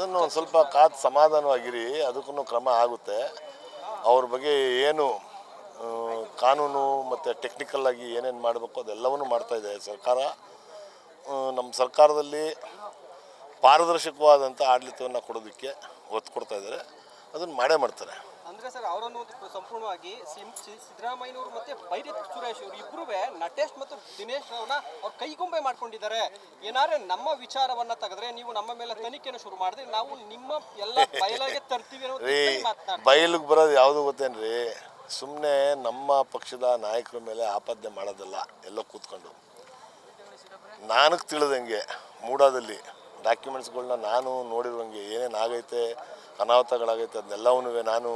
ಅದನ್ನು ಒಂದು ಸ್ವಲ್ಪ ಕಾದು ಸಮಾಧಾನವಾಗಿರಿ ಅದಕ್ಕೂ ಕ್ರಮ ಆಗುತ್ತೆ. ಅವ್ರ ಬಗ್ಗೆ ಏನು ಕಾನೂನು ಮತ್ತು ಟೆಕ್ನಿಕಲ್ ಆಗಿ ಏನೇನು ಮಾಡಬೇಕು ಅದೆಲ್ಲವನ್ನೂ ಮಾಡ್ತಾಯಿದೆ ಸರ್ಕಾರ. ನಮ್ಮ ಸರ್ಕಾರದಲ್ಲಿ ಪಾರದರ್ಶಕವಾದಂಥ ಆಡಳಿತವನ್ನು ಕೊಡೋದಕ್ಕೆ ಒತ್ತು ಕೊಡ್ತಾ ಇದ್ದಾರೆ. ಅದನ್ನು ಮಾಡೇ ಮಾಡ್ತಾರೆ. ಅಂದ್ರೆ ಸರ್ ಅವರನ್ನು ಒಂದು ಸಂಪೂರ್ಣವಾಗಿ ಸಿದ್ದರಾಮಯ್ಯನವರು ಮತ್ತೆ ಬೈರತ್ ಸುರೇಶ್ ಅವರು ಇಬ್ಬರೂ ನಟೇಶ್ ಮತ್ತು ದಿನೇಶ್ ಅವ್ರನ್ನ ಅವ್ರು ಕೈಗೊಂಬೆ ಮಾಡ್ಕೊಂಡಿದ್ದಾರೆ. ಏನಾದ್ರೆ ನಮ್ಮ ವಿಚಾರವನ್ನ ತೆಗೆದ್ರೆ ನೀವು ನಮ್ಮ ಮೇಲೆ ತನಿಖೆನ ಶುರು ಮಾಡಿದ್ರೆ ನಾವು ನಿಮ್ಮ ಎಲ್ಲ ಬಯಲಾಗೆ ತರ್ತೀವಿ ಅನ್ನೋ ರೀ ಬಯಲಿಗೆ ಬರೋದು ಯಾವುದು ಗೊತ್ತೇನ್ರಿ? ಸುಮ್ಮನೆ ನಮ್ಮ ಪಕ್ಷದ ನಾಯಕರ ಮೇಲೆ ಆಪಾದನೆ ಮಾಡೋದಲ್ಲ ಎಲ್ಲ ಕೂತ್ಕೊಂಡು. ನನಗೆ ತಿಳಿದಂಗೆ ಮೂಡಾದಲ್ಲಿ ಡಾಕ್ಯುಮೆಂಟ್ಸ್ಗಳನ್ನ ನಾನು ನೋಡಿರುವಂಗೆ ಏನೇನು ಆಗೈತೆ ಅನಾಹುತಗಳಾಗೈತೆ ಅದನ್ನೆಲ್ಲವನ್ನೂ ನಾನು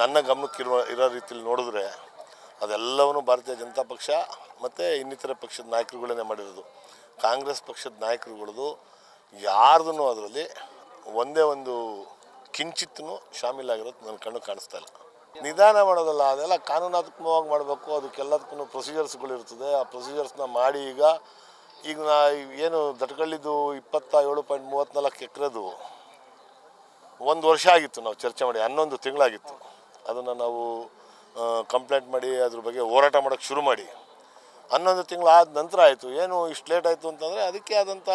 ನನ್ನ ಗಮನಕ್ಕಿರುವ, ಇರೋ ರೀತಿಯಲ್ಲಿ ನೋಡಿದ್ರೆ ಅದೆಲ್ಲವನ್ನೂ ಭಾರತೀಯ ಜನತಾ ಪಕ್ಷ ಮತ್ತು ಇನ್ನಿತರ ಪಕ್ಷದ ನಾಯಕರುಗಳನ್ನೇ ಮಾಡಿರೋದು. ಕಾಂಗ್ರೆಸ್ ಪಕ್ಷದ ನಾಯಕರುಗಳದು ಯಾರ್ದೂ ಅದರಲ್ಲಿ ಒಂದೇ ಒಂದು ಕಿಂಚಿತ್ತೂ ಶಾಮೀಲಾಗಿರೋದು ನನ್ನ ಕಣ್ಣು ಕಾಣಿಸ್ತಾ ಇಲ್ಲ. ನಿಧಾನ ಮಾಡೋದಲ್ಲ, ಅದೆಲ್ಲ ಕಾನೂನಾತ್ಮಕವಾಗಿ ಮಾಡಬೇಕು, ಅದಕ್ಕೆಲ್ಲದಕ್ಕೂ ಪ್ರೊಸೀಜರ್ಸ್ಗಳಿರ್ತದೆ. ಆ ಪ್ರೊಸೀಜರ್ಸ್ನ ಮಾಡಿ ಈಗ ಈಗ ನಾ ಏನು ದಟ್ಕಳ್ಳಿದ್ದು ಇಪ್ಪತ್ತ ಏಳು ಪಾಯಿಂಟ್ ಮೂವತ್ತ್ನಾಲ್ಕು ಎಕರೆದು ಒಂದು ವರ್ಷ ಆಗಿತ್ತು ನಾವು ಚರ್ಚೆ ಮಾಡಿ, ಹನ್ನೊಂದು ತಿಂಗಳಾಗಿತ್ತು. ಅದನ್ನು ನಾವು ಕಂಪ್ಲೇಂಟ್ ಮಾಡಿ, ಅದ್ರ ಬಗ್ಗೆ ಹೋರಾಟ ಮಾಡೋಕ್ಕೆ ಶುರು ಮಾಡಿ. ಹನ್ನೊಂದು ತಿಂಗಳು ತಿಂಗಳಾದ ನಂತರ ಆಯಿತು. ಏನು ಇಷ್ಟು ಲೇಟ್ ಆಯಿತು ಅಂತಂದರೆ ಅದಕ್ಕೆ ಆದಂಥ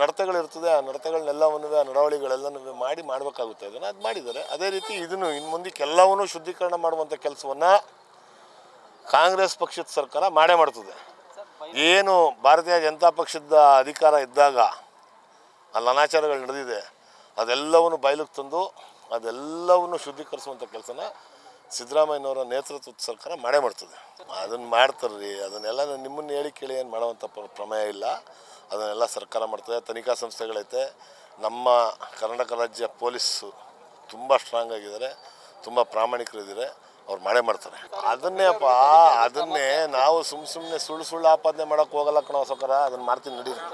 ನಡತೆಗಳಿರ್ತದೆ. ಆ ನಡತೆಗಳನ್ನೆಲ್ಲವನ್ನು ಆ ನಡವಳಿಗಳೆಲ್ಲನೂ ಮಾಡಿ ಮಾಡಬೇಕಾಗುತ್ತೆ. ಅದನ್ನು ಅದು ಮಾಡಿದ್ದಾರೆ. ಅದೇ ರೀತಿ ಇದನ್ನು ಇನ್ನು ಮುಂದಕ್ಕೆ ಎಲ್ಲವನ್ನೂ ಶುದ್ಧೀಕರಣ ಮಾಡುವಂಥ ಕೆಲಸವನ್ನು ಕಾಂಗ್ರೆಸ್ ಪಕ್ಷದ ಸರ್ಕಾರ ಮಾಡೇ ಮಾಡ್ತದೆ. ಏನು ಭಾರತೀಯ ಜನತಾ ಪಕ್ಷದ ಅಧಿಕಾರ ಇದ್ದಾಗ, ಅಲ್ಲಿ ಅನಾಚಾರಗಳು ನಡೆದಿದೆ. ಅದೆಲ್ಲವನ್ನು ಬಯಲಿಗೆ ತಂದು ಅದೆಲ್ಲವನ್ನು ಶುದ್ಧೀಕರಿಸುವಂಥ ಕೆಲಸನ ಸಿದ್ದರಾಮಯ್ಯನವರ ನೇತೃತ್ವದ ಸರ್ಕಾರ ಮಾಡೇ ಮಾಡ್ತದೆ. ಅದನ್ನು ಮಾಡ್ತಾರೆ ರೀ ಅದನ್ನೆಲ್ಲ ನಾನು ನಿಮ್ಮನ್ನು ಹೇಳಿ ಕೇಳಿ ಏನು ಮಾಡುವಂಥ ಪ್ರ- ಪ್ರಮೇಯ ಇಲ್ಲ. ಅದನ್ನೆಲ್ಲ ಸರ್ಕಾರ ಮಾಡ್ತದೆ, ತನಿಖಾ ಸಂಸ್ಥೆಗಳೈತೆ. ನಮ್ಮ ಕರ್ನಾಟಕ ರಾಜ್ಯ ಪೊಲೀಸು ತುಂಬ ಸ್ಟ್ರಾಂಗ್ ಆಗಿದ್ದಾರೆ, ತುಂಬ ಪ್ರಾಮಾಣಿಕರಿದ್ದಾರೆ, ಅವ್ರು ಮಾಡೇ ಮಾಡ್ತಾರೆ. ಅದನ್ನೇ ಅಪ್ಪ, ಅದನ್ನೇ ನಾವು ಸುಮ್ಮ ಸುಮ್ಮನೆ ಸುಳ್ಳು ಸುಳ್ಳು ಆಪಾದನೆ ಮಾಡೋಕ್ಕೆ ಹೋಗಲ್ಲ ಕಣೋ ಸೌಕರ ಅದನ್ನು ಮಾಡ್ತೀನಿ ನಡೀರಿ.